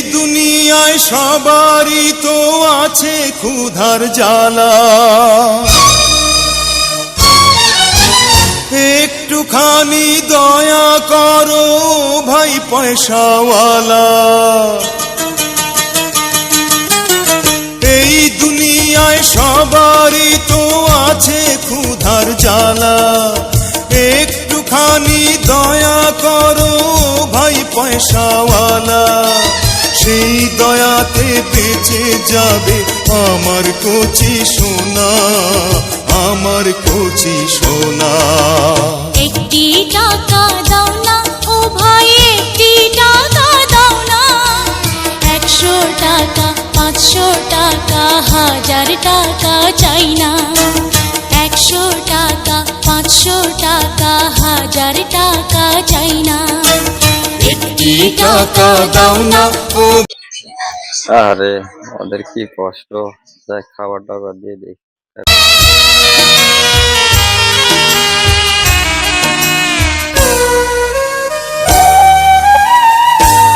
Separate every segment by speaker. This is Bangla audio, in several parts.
Speaker 1: দুনিয়ায় সবারই তো আছে ক্ষুধার জ্বালা। একটুখানি দয়া করো ভাই পয়সাওয়ালা। এই দুনিয়ায় সবারই তো আছে ক্ষুধার জ্বালা। একটুখানি দয়া সেই দয়াতে বেঁচে যাবে আমার কচি সোনা, আমার কচি সোনা।
Speaker 2: একটি টাকা দাও না, ও ভাই, একটি টাকা দাও না। একশো টাকা, পাঁচশো টাকা, হাজার টাকা চাই না। একশো টাকা, পাঁচশো টাকা, হাজার টাকা চাই না। একটি টাকা দাও না ও
Speaker 3: আরে ওদের কি কষ্ট? দেখ খাবার টাবার দিয়ে দিই।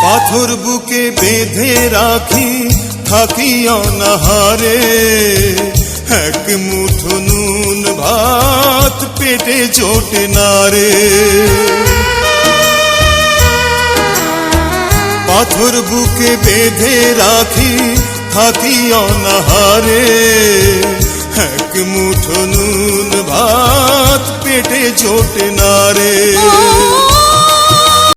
Speaker 1: পাথর বুকে বেঁধে রাখি থাকি অনাহারে। এক মুঠো নুন ভাত পেটে জোটে না রে। পাথর বুকে বেঁধে রাখি থাকি অনাহারে। এক মুঠো নুন ভাত পেটে চোটে না রে।